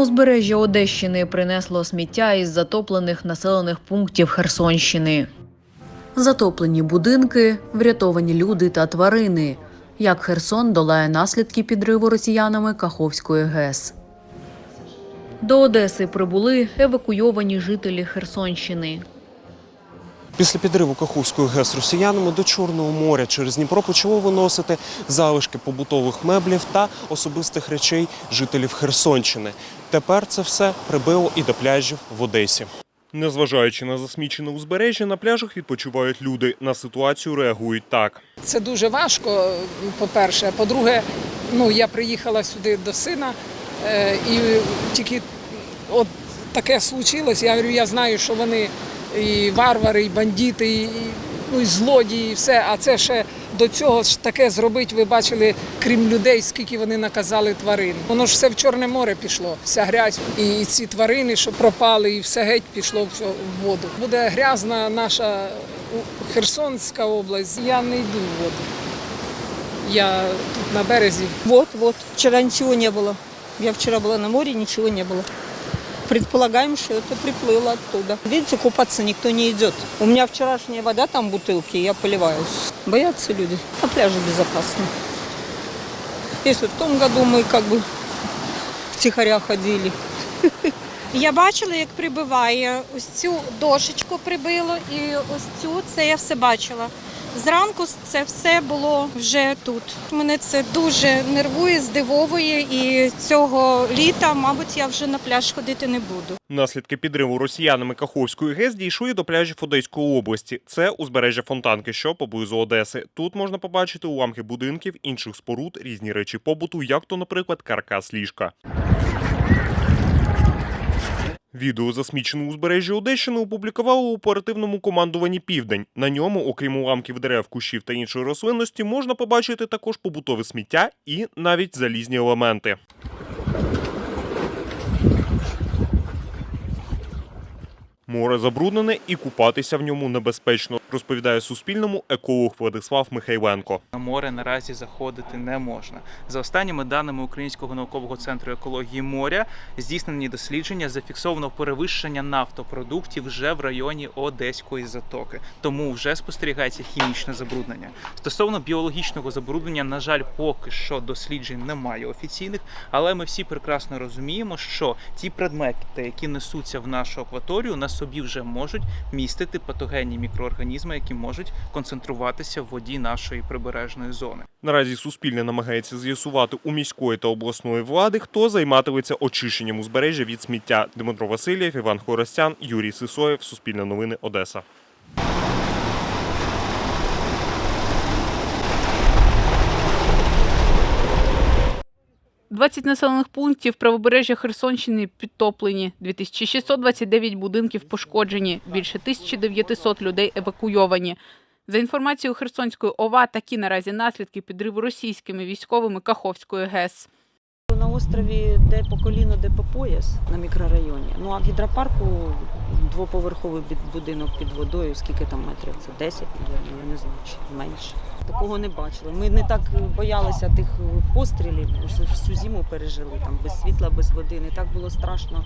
узбережжя Одещини принесло сміття із затоплених населених пунктів Херсонщини. Затоплені будинки, врятовані люди та тварини. Як Херсон долає наслідки підриву росіянами Каховської ГЕС. До Одеси прибули евакуйовані жителі Херсонщини. Після підриву Каховської ГЕС росіянами до Чорного моря через Дніпро почало виносити залишки побутових меблів та особистих речей жителів Херсонщини. Тепер це все прибило і до пляжів в Одесі. Незважаючи на засмічене узбережжя, на пляжах відпочивають люди. На ситуацію реагують так. Це дуже важко, по-перше. По-друге, ну я приїхала сюди до сина, е, і тільки от таке случилось. Я говорю, я знаю, що вони і варвари, і бандити, і, ну, і злодії, і все. А це ще до цього ж таке зробити. Ви бачили, крім людей, скільки вони наказали тварин. Воно ж все в Чорне море пішло, вся грязь. І ці тварини, що пропали, і все геть пішло все в воду. Буде грязна наша у- Херсонська область. Я не йду в воду. Я тут на березі. Вот, вот. Вчера ничего не было. Я вчера была на море, ничего не было. Предполагаем, что это приплыло оттуда. Видите, купаться никто не идет. У меня вчерашняя вода там в бутылке, я поливаюсь. Боятся люди. На пляже безопасно. Если в том году мы как бы втихаря ходили, Я бачила, як прибиває. Ось цю дошечку прибило і ось цю це я все бачила. Зранку це все було вже тут. Мене це дуже нервує, здивовує, і цього літа, мабуть, я вже на пляж ходити не буду. Наслідки підриву росіянами Каховської ГЕС дійшли до пляжів Одеської області. Це узбережжя Фонтанки, що поблизу Одеси. Тут можна побачити уламки будинків, інших споруд, різні речі побуту, як то, наприклад, каркас ліжка. Відео засмічене узбережжя Одещини опублікували у оперативному командуванні Південь. На ньому, окрім уламків дерев, кущів та іншої рослинності, можна побачити також побутове сміття і навіть залізні елементи. Море забруднене і купатися в ньому небезпечно, розповідає Суспільному еколог Владислав Михайленко. На море наразі заходити не можна. За останніми даними Українського наукового центру екології моря, здійснені дослідження зафіксовано перевищення нафтопродуктів вже в районі Одеської затоки. Тому вже спостерігається хімічне забруднення. Стосовно біологічного забруднення, на жаль, поки що досліджень немає офіційних, але ми всі прекрасно розуміємо, що ті предмети, які несуться в нашу акваторію, на собі вже можуть містити патогенні мікроорганізми, які можуть концентруватися в воді нашої прибережної зони. Наразі Суспільне намагається з'ясувати у міської та обласної влади, хто займатиметься очищенням узбережжя від сміття. Дмитро Васильєв, Іван Хоростян, Юрій Сисоєв, Суспільне новини, Одеса. 20 населених пунктів правобережжя Херсонщини підтоплені, 2629 будинків пошкоджені, більше 1900 людей евакуйовані. За інформацією Херсонської ОВА, такі наразі наслідки підриву російськими військовими Каховської ГЕС. на острові де по коліно, де по пояс на мікрорайоні. Ну а в гідропарку двоповерховий будинок під водою, скільки там метрів? Це 10, мабуть, я не знаю, менше. Такого не бачили. Ми не так боялися тих пострілів, вже всю зиму пережили там без світла, без води. Не так було страшно,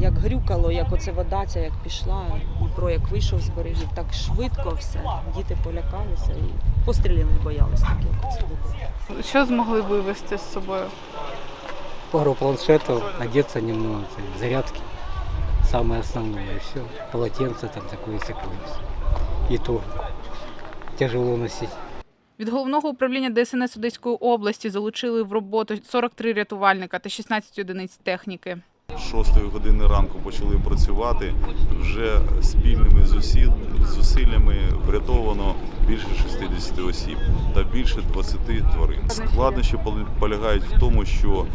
як грюкало, як оце вода ця як пішла. Дніпро як вийшов з берегів, так швидко все. Діти полякалися і пострілів не боялися, так як це було. Що змогли вивезти з собою? пару планшетов, одеться немного, це, зарядки, самое основное, и все. Полотенце там такое секое. И то тяжело носить. Від головного управління ДСНС Одеської області залучили в роботу 43 рятувальника та 16 одиниць техніки. З 6 години ранку почали працювати. Вже спільними зусиллями врятовано більше 60 осіб та більше 20 тварин. Складнощі полягають в тому, що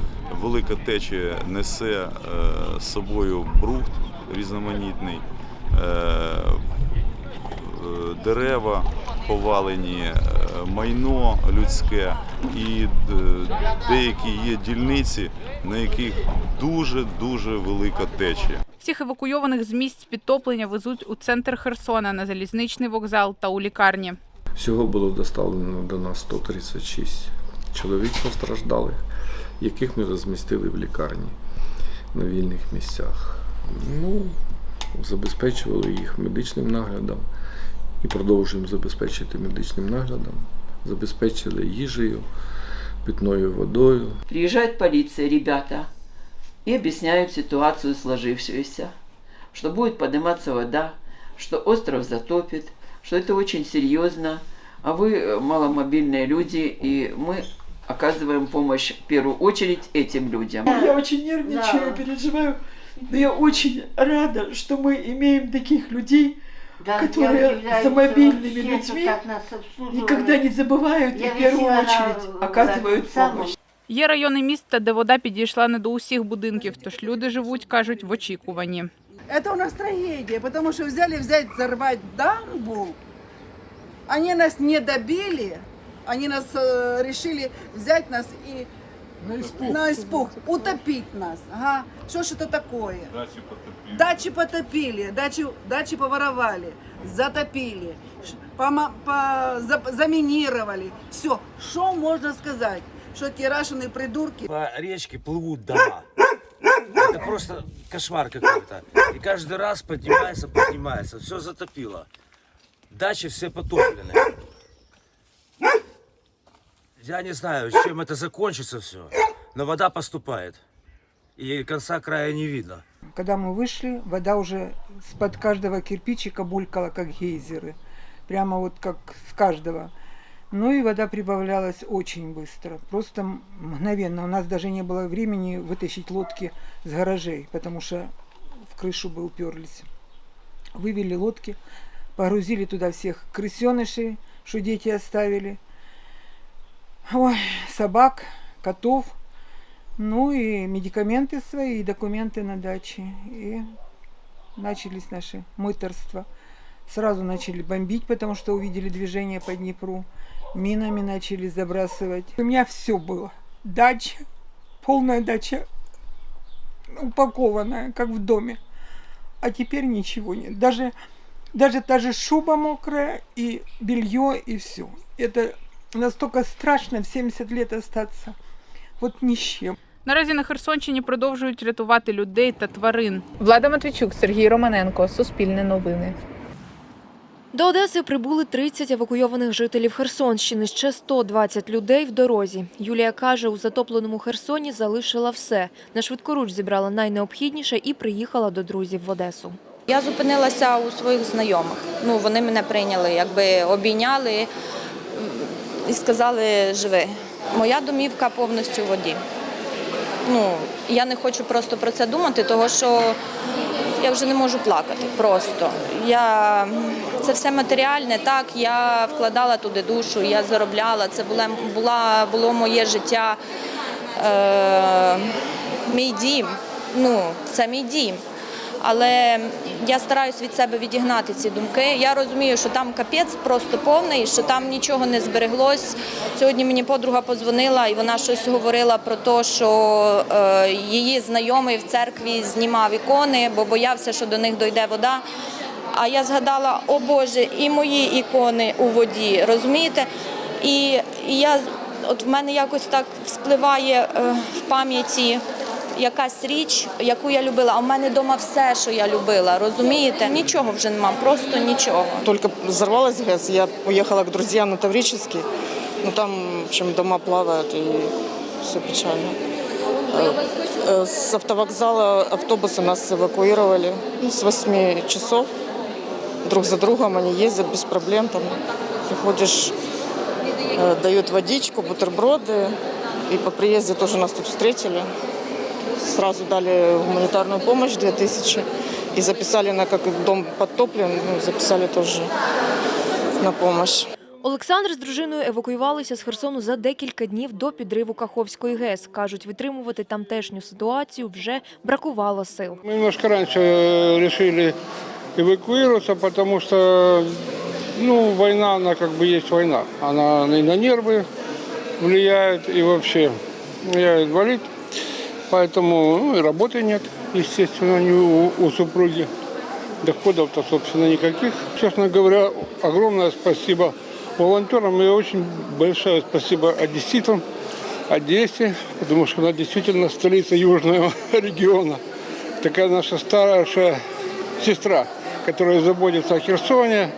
велика течія несе е, з собою брухт різноманітний, е, е, дерева повалені, е, майно людське і е, деякі є дільниці, на яких дуже дуже велика течія. Всіх евакуйованих з місць підтоплення везуть у центр Херсона на залізничний вокзал та у лікарні. Всього було доставлено до нас 136 чоловік постраждалих, яких ми розмістили в лікарні. на вільних місцях. Ну, забезпечували їх медичним наглядом і продовжуємо забезпечити медичним наглядом. Забезпечили їжею, питною водою. Приезжает полиция, ребята, и объясняют ситуацию сложившуюся, что будет подниматься вода, что остров затопит, что это очень серьезно, а вы э, маломобильные люди, и мы оказываем помощь в первую очередь этим людям. Я очень нервничаю, переживаю, но я очень рада, что мы имеем таких людей, которые за мобильными людьми никогда не забывают и в первую очередь оказывают помощь. Є райони міста, де вода підійшла не до усіх будинків, тож люди живуть, кажуть, в очікуванні. Это у нас трагедия, потому что взяли взять взорвать дамбу, они нас не добили, они нас э, решили взять нас и на испуг, утопить нас. Ага. Что ж это такое? Дачи потопили, дачи, дачи поворовали, затопили, ш- пома- по- за- заминировали. Все, что можно сказать? Что эти рашеные придурки По речке плывут дома. Это просто кошмар какой-то. И каждый раз поднимается, поднимается. Все затопило. Дачи все потоплены. Я не знаю, чем это закончится все. Но вода поступает. И конца края не видно. Когда мы вышли, вода уже с-под каждого кирпичика булькала, как гейзеры. Прямо вот как с каждого. Ну и вода прибавлялась очень быстро, просто мгновенно. У нас даже не было времени вытащить лодки с гаражей, потому что в крышу бы уперлись. Вывели лодки, погрузили туда всех крысенышей, что дети оставили. Ой, собак, котов. Ну и медикаменты свои, и документы на даче. И начались наши мыторства. Сразу начали бомбить, потому что увидели движение по Днепру. Минами начали забрасывать. У меня все было. Дача, полная дача, упакованная, как в доме. А теперь ничего нет. Даже, даже та же шуба мокрая, и белье, и все. Это настолько страшно в 70 лет остаться. Вот ни. Наразі на Херсонщині продовжують рятувати людей та тварин. Влада Матвійчук, Сергій Романенко, Суспільне новини. До Одеси прибули 30 евакуйованих жителів Херсонщини. Ще 120 людей в дорозі. Юлія каже, у затопленому Херсоні залишила все. На швидкоруч зібрала найнеобхідніше і приїхала до друзів в Одесу. Я зупинилася у своїх знайомих. Ну, вони мене прийняли, якби обійняли і сказали живи. Моя домівка повністю в воді. Ну, я не хочу просто про це думати, тому що я вже не можу плакати просто. Я... Це все матеріальне, так, я вкладала туди душу, я заробляла, це була, була, було моє життя, е... мій дім. Ну, це мій дім. Але я стараюсь від себе відігнати ці думки. Я розумію, що там капець просто повний, що там нічого не збереглось. Сьогодні мені подруга подзвонила і вона щось говорила про те, що е, її знайомий в церкві знімав ікони, бо боявся, що до них дойде вода. А я згадала, о Боже, і мої ікони у воді, розумієте? І, я от в мене якось так вспливає е, в пам'яті якась річ, яку я любила. А в мене вдома все, що я любила, розумієте? Нічого вже нема, просто нічого. Только взорвалась ГЭС, я уехала к друзьям на Таврический. Ну там, в общем, дома плавают и все печально. Э, э, С автовокзала автобусы нас эвакуировали ну, с 8 часов. Друг за другом они ездят без проблем. Там приходишь, э, дают водичку, бутерброды. И по приезде тоже нас тут встретили. Сразу дали гуманитарную помощь 2000 и записали на как дом подтоплен, ну, записали тоже на помощь. Олександр з дружиною евакуювалися з Херсону за декілька днів до підриву Каховської ГЕС. Кажуть, витримувати тамтешню ситуацію вже бракувало сил. Мы немножко раньше э, решили эвакуироваться, потому что ну, война, она как бы есть война. Она и на нервы влияет, и вообще я инвалид, поэтому ну, и работы нет, естественно, ни у, у супруги. Доходов-то, собственно, никаких. Честно говоря, огромное спасибо волонтерам и очень большое спасибо одесситам, Одессе, потому что она действительно столица южного региона. Такая наша старшая сестра, которая заботится о Херсоне,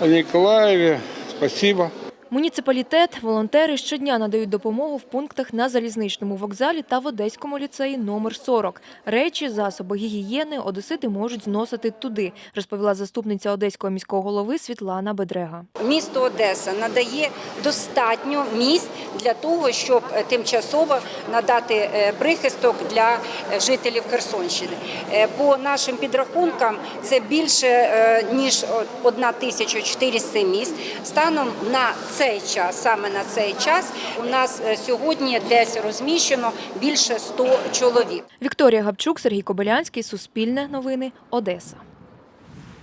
о Николаеве. Спасибо. Муніципалітет, волонтери щодня надають допомогу в пунктах на залізничному вокзалі та в Одеському ліцеї номер 40. Речі, засоби гігієни одесити можуть зносити туди, розповіла заступниця одеського міського голови Світлана Бедрега. Місто Одеса надає достатньо місць для того, щоб е, тимчасово надати е, прихисток для е, жителів Херсонщини. По нашим підрахункам це більше ніж 1400 місць. Станом на цей час, саме на цей час, у нас е, сьогодні десь розміщено більше 100 чоловік. Вікторія Гапчук, Сергій Кобилянський, Суспільне новини, Одеса.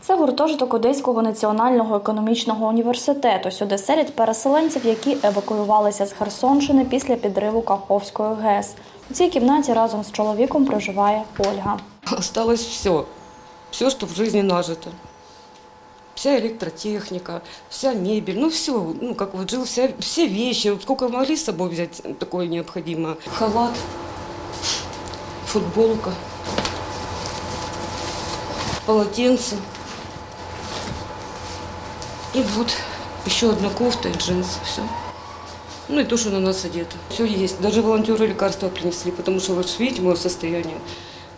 Це гуртожиток Одеського національного економічного університету. Сюди селять переселенців, які евакуювалися з Херсонщини після підриву Каховської ГЕС. У цій кімнаті разом з чоловіком проживає Ольга. Осталось все. Все, что в жизни нажито. Вся электротехника, вся мебель, ну все, ну как вот жил, вся, все вещи, вот сколько могли с собой взять такое необходимое. Халат, футболка, полотенце. И вот еще одна кофта и джинсы, все. Ну и то, что на нас одето. Все есть. Даже волонтеры лекарства принесли, потому что же видите мое состояние,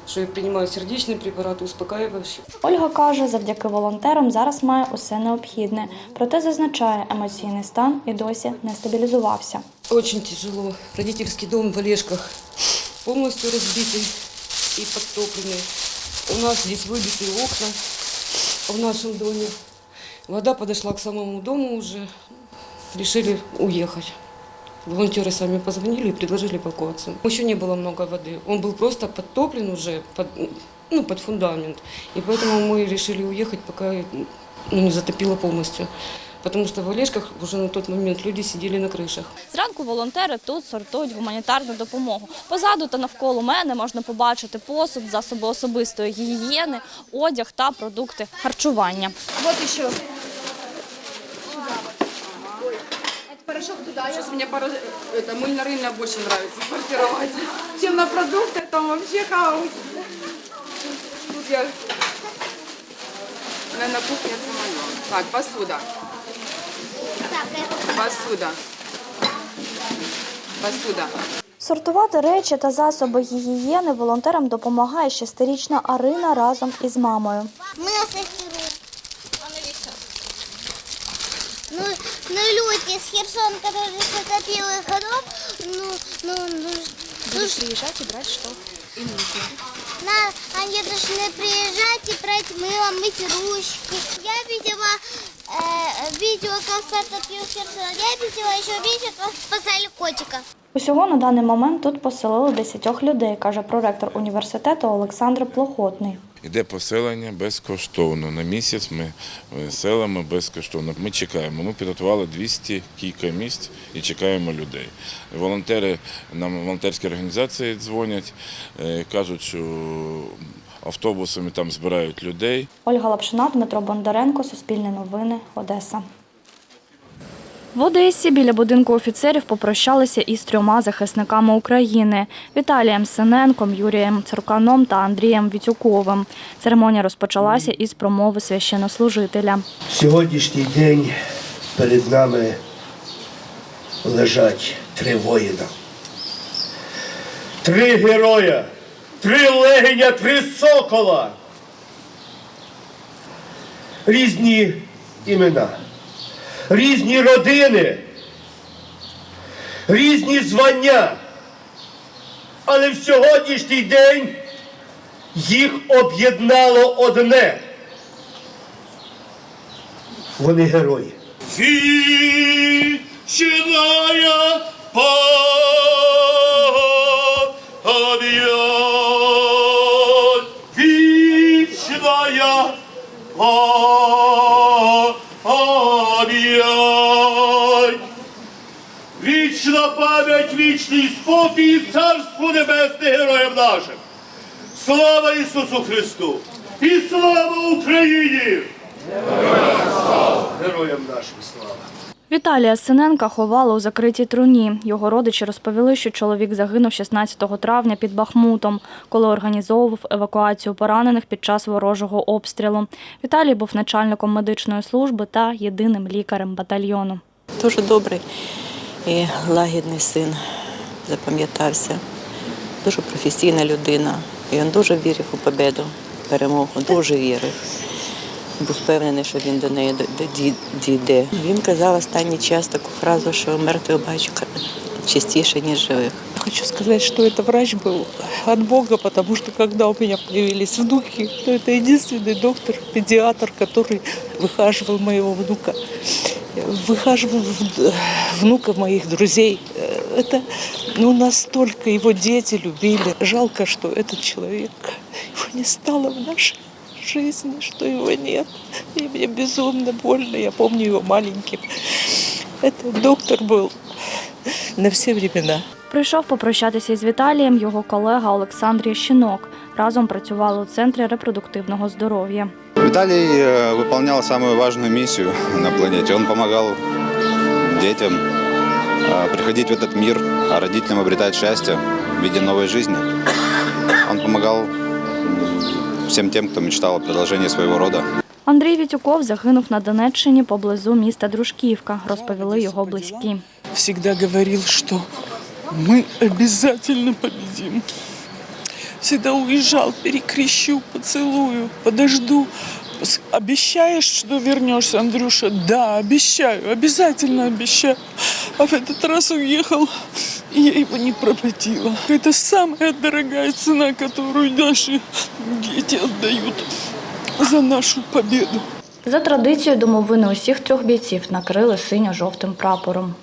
что я принимаю сердечные препараты, успокаивающие. Ольга каже, завдяки волонтерам зараз має усе необхідне. Проте зазначає, емоційний стан і досі не стабілізувався. Очень тяжело. Родительский дом в Олежках полностью разбитый и подтопленный. У нас здесь выбитые окна в нашем доме. Вода подошла к самому дому уже. Решили уехать. Волонтеры сами позвонили и предложили эвакуацию. Еще не было много воды. Он был просто подтоплен уже под, ну, под фундамент. И поэтому мы решили уехать, пока ну, не затопило полностью. Потому что в Олежках уже на тот момент люди сидели на крышах. Зранку волонтери тут сортують гуманітарну допомогу. Позаду та навколо мене можна побачити посуд, засоби особистої гігієни, одяг та продукти харчування. Вот еще. Это порошок туда. Сейчас мне поро... это мыльно-рыльно больше нравится сортировать, чем на продукты. Там вообще хаос. Тут я на, на кухне это мое. Так, посуда. Посуда. Посуда. Сортувати речі та засоби гігієни волонтерам допомагає шестирічна Арина разом із мамою. Мы люди с Херсона, которые затопил их дом, ну, ну, ну, ну, приїжджати і брати, що їм нужно. на, они должны приезжать и брать мыло, мыть ручки. Я видела э, видео, как затопил Херсон. Я видела еще видео, как спасали котика. Усього на даний момент тут поселили 10 людей, каже проректор університету Олександр Плохотний. Іде поселення безкоштовно. На місяць ми селами безкоштовно. Ми чекаємо. Ми підготували 200 кілька місць і чекаємо людей. Волонтери нам волонтерські організації дзвонять, е, кажуть, що автобусами там збирають людей. Ольга Лапшина, Дмитро Бондаренко, Суспільне новини, Одеса. В Одесі біля будинку офіцерів попрощалися із трьома захисниками України Віталієм Синенком, Юрієм Цурканом та Андрієм Вітюковим. Церемонія розпочалася із промови священнослужителя. Сьогоднішній день перед нами лежать три воїна. Три героя, три легеня, три сокола. Різні імена, різні родини, різні звання. Але в сьогоднішній день їх об'єднало одне. Вони герої. Вічная пам'ять, вічная пам'ять, вічна пам'ять, вічний спокій, царство небесне героям нашим. Слава Ісусу Христу! І слава Україні! Героям нашим слава! Віталія Синенка ховали у закритій труні. Його родичі розповіли, що чоловік загинув 16 травня під Бахмутом, коли організовував евакуацію поранених під час ворожого обстрілу. Віталій був начальником медичної служби та єдиним лікарем батальйону. Дуже добрий і лагідний син запам'ятався. Дуже професійна людина. І він дуже вірив у победу, перемогу, дуже вірив. Був впевнений, що він до неї д- д- дійде. Він казав останній час таку фразу, що мертвих бачу частіше, ніж живих. Хочу сказать, что это врач был от Бога, потому что когда у меня появились внуки, то это единственный доктор, педиатр, который выхаживал моего внука. Выхаживал в- внука моих друзей. Э, Это ну, настолько его дети любили. Жалко, что этот человек, его не стало в нашей жизни, что его нет. И мне безумно больно. Я помню его маленьким. Это доктор был на все времена. Прийшов попрощатися із Віталієм його колега Олександр Ящинок. Разом працювали у центрі репродуктивного здоров'я. Виталий э, выполнял самую важную миссию на планете. Он помогал детям э, приходить в этот мир, а родителям обретать счастье в виде новой жизни. Он помогал м, всем тем, кто мечтал о продолжении своего рода. Андрій Вітюков загинув на Донеччині поблизу міста Дружківка, розповіли його близькі. всегда говорив, що ми обов'язково победим. Всегда уїжджав, перекрещу, поцелую, подожду. С- Обещаешь, что вернешься, Андрюша? Да, обещаю, обязательно обещаю. А в этот раз уехал, и я его не проводила. Это самая дорогая цена, которую наши дети отдают за нашу победу. За традицією домовини усіх трьох бійців накрили синьо-жовтим прапором.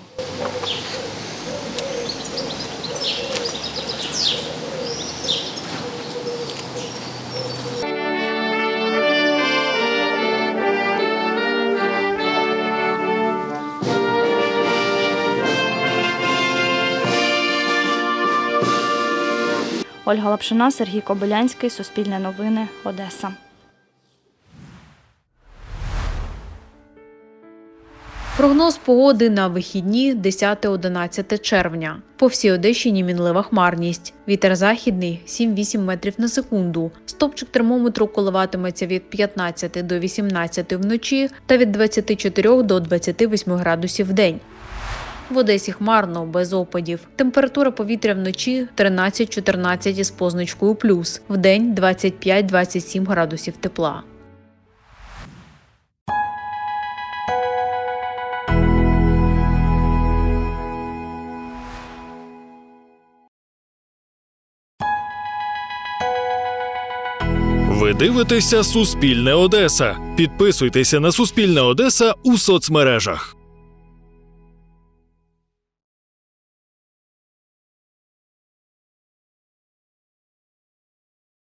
Ольга Лапшина, Сергій Кобилянський, Суспільне новини, Одеса. Прогноз погоди на вихідні 10-11 червня. По всій Одещині мінлива хмарність. Вітер західний 7-8 метрів на секунду. Стопчик термометру коливатиметься від 15 до 18 вночі та від 24 до 28 градусів в день. В Одесі хмарно, без опадів. Температура повітря вночі 13-14 із позначкою плюс. Вдень 25-27 градусів тепла. Ви дивитеся Суспільне Одеса. Підписуйтеся на Суспільне Одеса у соцмережах.